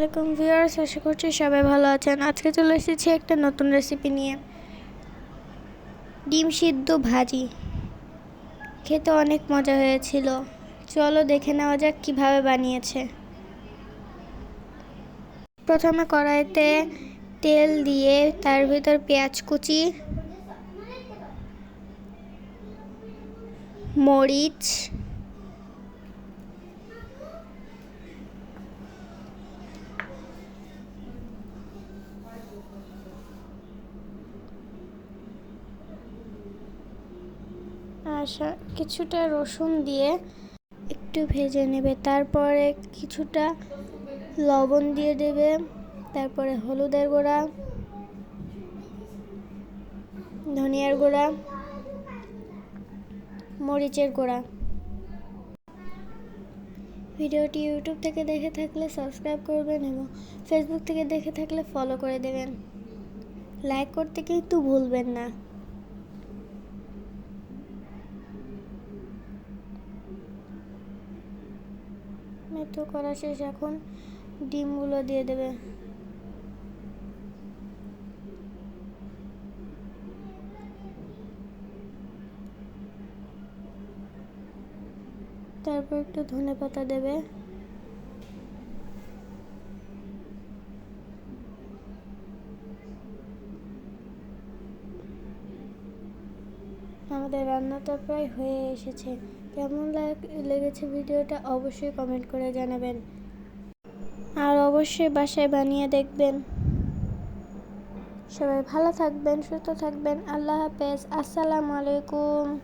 আলাইকুম ভিউয়ার্স, আশা করছি সবাই ভালো আছেন। আজকে চলে এসেছি একটা নতুন রেসিপি নিয়ে। ডিম সিদ্ধ ভাজি। খেতে অনেক মজা হয়েছিল। চলো দেখে নেওয়া যাক কীভাবে বানিয়েছে। প্রথমে কড়াইতে তেল দিয়ে তার ভিতর পেঁয়াজ কুচি, মরিচ আর কিছুটা রসুন দিয়ে একটু ভেজে নেবে। তারপরে কিছুটা লবণ দিয়ে দেবে। তারপরে হলুদের গুঁড়া, ধনিয়ার গুঁড়া, মরিচের গুঁড়া। ভিডিওটি ইউটিউব থেকে দেখে থাকলে সাবস্ক্রাইব করবেন এবং ফেসবুক থেকে দেখে থাকলে ফলো করে দেবেন। লাইক করতে কিন্তু ভুলবেন না। মেথু করা শেষ এখন ডিমগুলো দিয়ে দেবে। তারপর একটু ধনে পাতা দেবে। আমাদের রান্নাটা প্রায় হয়ে এসেছে। কেমন লাগ- লেগেছে ভিডিওটা অবশ্যই কমেন্ট করে জানাবেন। আর অবশ্যই বাসায় বানিয়ে দেখবেন। সবাই ভালো থাকবেন, সুস্থ থাকবেন। আল্লাহ হাফেজ। আসসালামু আলাইকুম।